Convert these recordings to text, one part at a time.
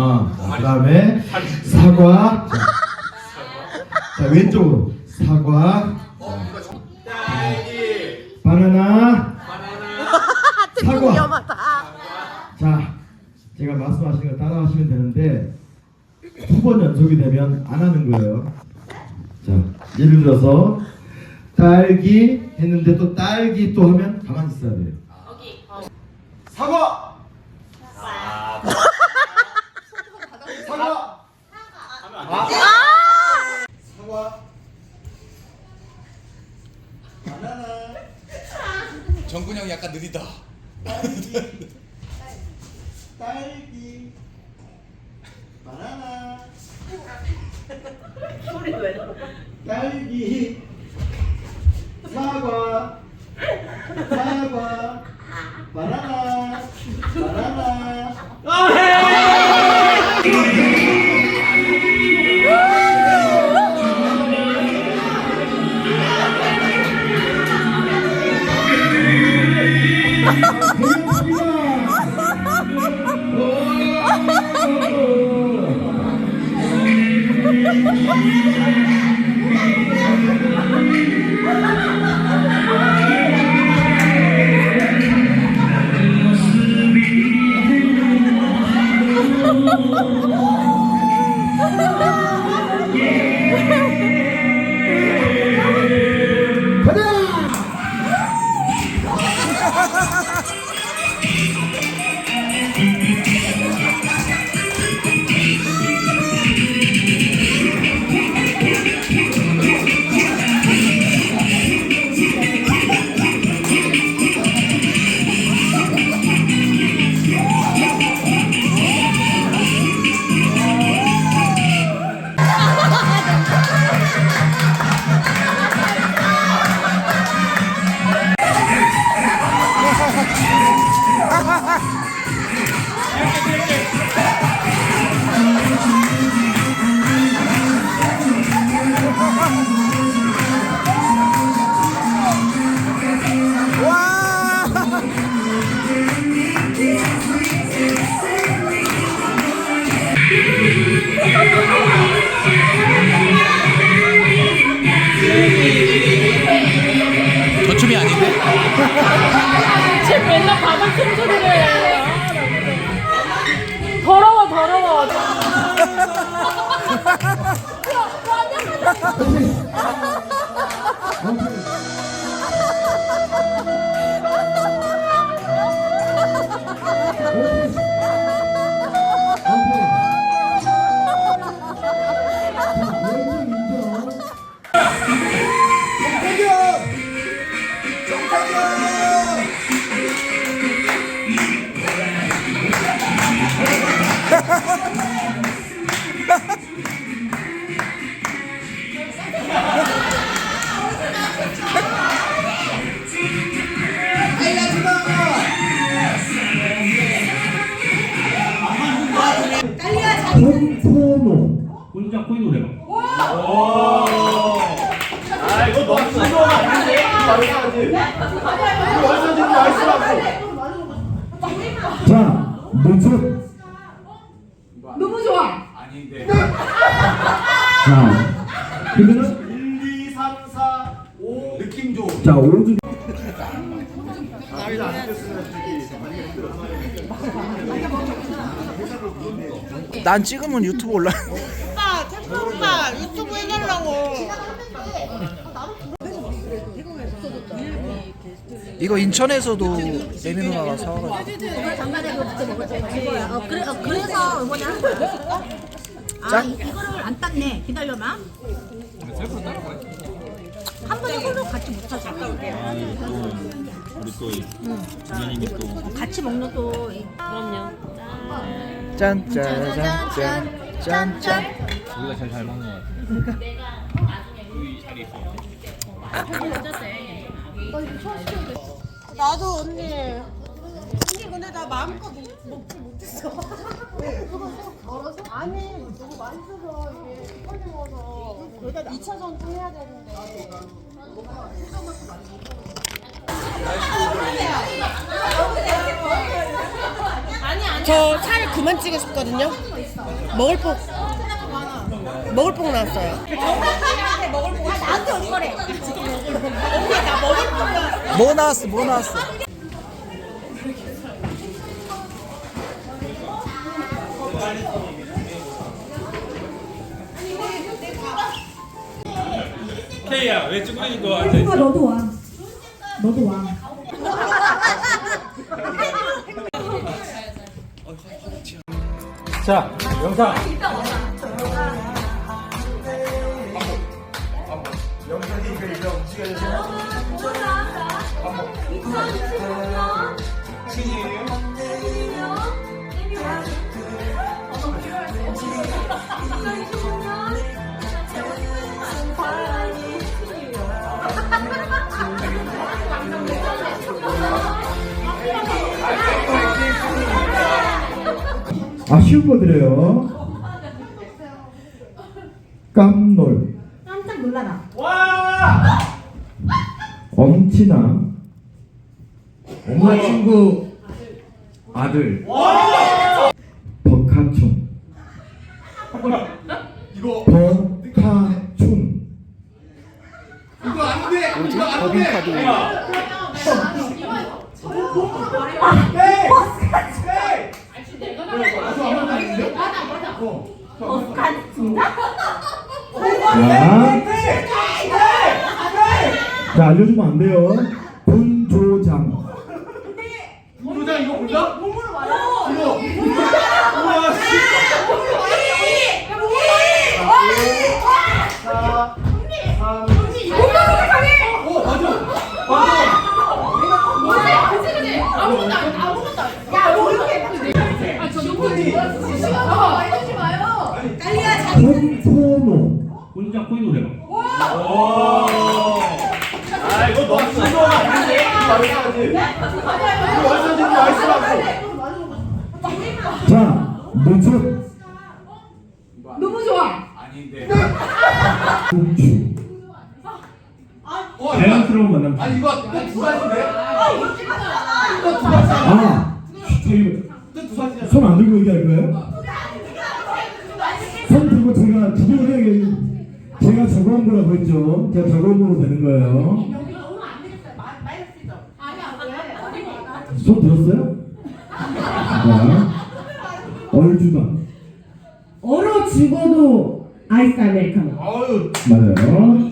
어. 자, 그다음에 사과. 자, 자 왼쪽으로 사과. 딸기 바나나. 바나나 사과. 위험하다. 자, 제가 말씀하신 거 따라하시면 되는데 두 번 연속이 되면 안 하는 거예요. 자, 예를 들어서 딸기 했는데 또 딸기 또 하면 가만히 있어야 돼요. 사과 사과 사과. 바나나. 정군 형 약간 느리다. 딸기. 바나나. 소리 왜? 딸기. 사과. 사과. 바나나. 바나나. 쟤 맨날 바닥 틈소리를 해. 더러워 더러워. 자, 모습. 너무 좋아. 아닌데 자, 그러면 1, 2, 3, 4, 5 느낌 줘 자, 5주 난 찍으면 유튜브 올라. 오빠 태풍 오빠 유튜브 해달라고. 이거 인천에서도 레미 누나가 사와가지고. 장난에 그거 붙여 먹을 때 이거야. 어, 그래, 어, 그래서 뭐냐? 아. 이- 이거를 안 땄네. 기다려봐. 한 번에 홀로 같이 못 타서. 우리 또 주연님이 또 같이 먹는 또. 이- 짠짜잔짠 짠짠. 우리가 제일 잘 먹는 것 같아. 나도 언니. 언니 근데 나 마음껏 먹- 먹지 못했어. 아니 너무 맛있어서 이게 빨리 먹어서 여기다 2차전 또 해야 되는데. 저 살 그만 찌고 싶거든요. 먹을 복 먹을 복 나왔어요. 나한테 올 거래. 뭐 나왔어 뭐 나왔어 케이야 왜 쭈그리는 거 앉아 있어? 너도 와. 너도 와. 자, 영상. 아 쉬운 거 드려요. 깜놀, 깜짝 놀라라. 엄친아, 엄마 친구 아들, 버카충, 버카충, 뭐 지 법인카드 자, 자 알려주면 안 돼요. 군조장, 도장 이거 몰라? 이거. 우와, 씨. 사, 삼, 오, 맞아. 맞아. 폰포노, 혼자 코인 노래방 오. 아, 이거 너무 아닌데? 자, 너무 좋아. 공추, 어, 자연스러운 만남 아니, 이거 또두 가지인데? 또두 가지. 아, 저기 또두 가지잖아. 손안 들고 얘기할 거예요? 손 들고 제가 해야 제가 적어온 거라고 했죠. 제가 적어온 거로 되는 거예요. 손 들었어요? 자, 얼주다. 얼어 죽어도 아이스 아메리카노. 아유, 맞아요.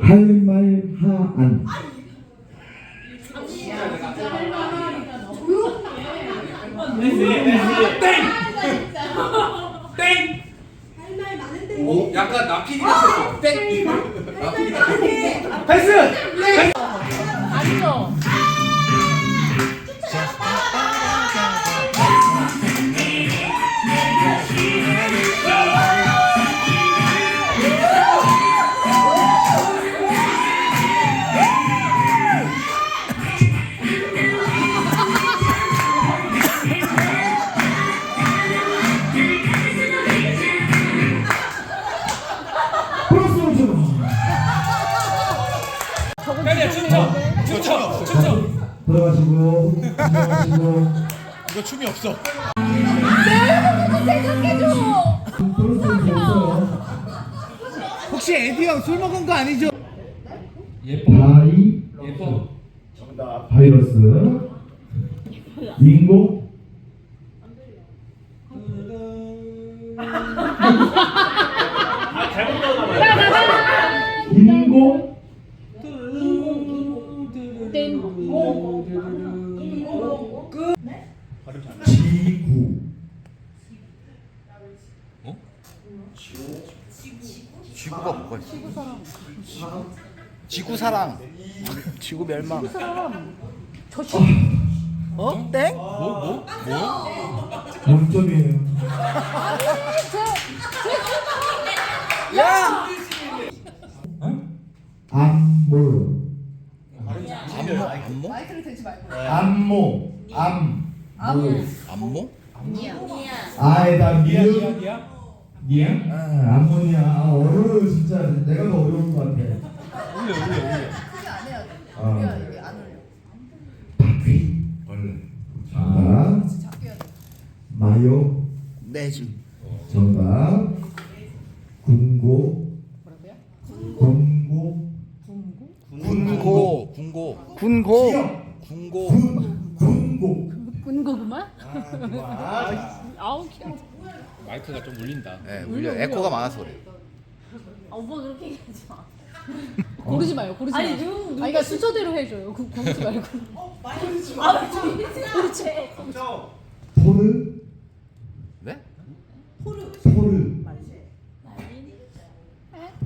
할 말 하안. 오, 약간 나피디 같았어. 땡. 나피디 같았어. 패스! 땡! 플러스 빨리 춤춰 춤춰 춤춰 들어가시고, 들어가시고. 이거 춤이 없어. 원천 없어요. 혹시 에디 형 술 먹은 거 아니죠? 예뻐 바이, 예뻐 바이러스. 인공. 아 잘못 나오나 봐요 인공. 지구. 지구가 뭐가 있어 지구 사랑 지구 멸망 어? 땡? 동점이에요. 야! 안무. 안모? 안모? 마이크를 대지 말고. 안모. 암. 모. 안모? 아에다 미음. 미음? 아, 암모니아. 아, 어려워요 진짜. 내가 더 어려운 것 같아. 크게 안 해야 돼. 어. 이게 안 올려. 바퀴. 벌레. 자. 작게 해야 돼. 마요 내지. 정답 군고 군고 군고. 군고. 군고. 군고. 군고 군고구마? 아우 귀여워. 마이크가 좀 울린다. 네, 울려. 에코가 많아서 그래. 아, 오빠 그렇게 얘기하지 마. 고르지 마요. 고르지 마요. 아니 눈 눈. 아니 그러니까 순서대로 해줘요. 그 고르지 말고. 아 그렇지. 포르 네? 포르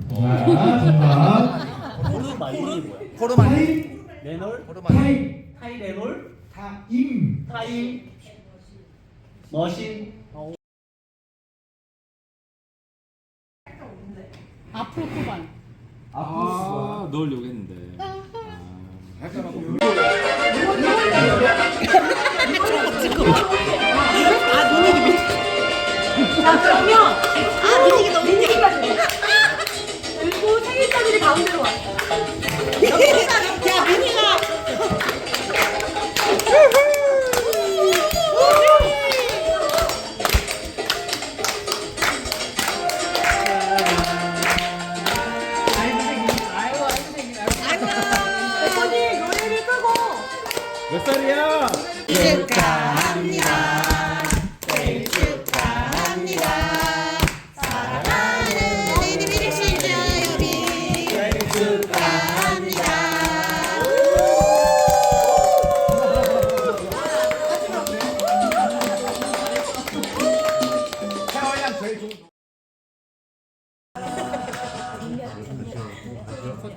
자 정답 포르 마인이 뭐야? 포르만. 타임 레놀? 포르만. 타임 타이 레놀? 타임 타이 머신 앞으로 코반. 아, 넣으려고 했는데. 아, 아 그러면 아 너무 민익이까지. 그리고 생일자들이 가운데로 와. 야 노래를 끄고. 몇 살이야? 축하합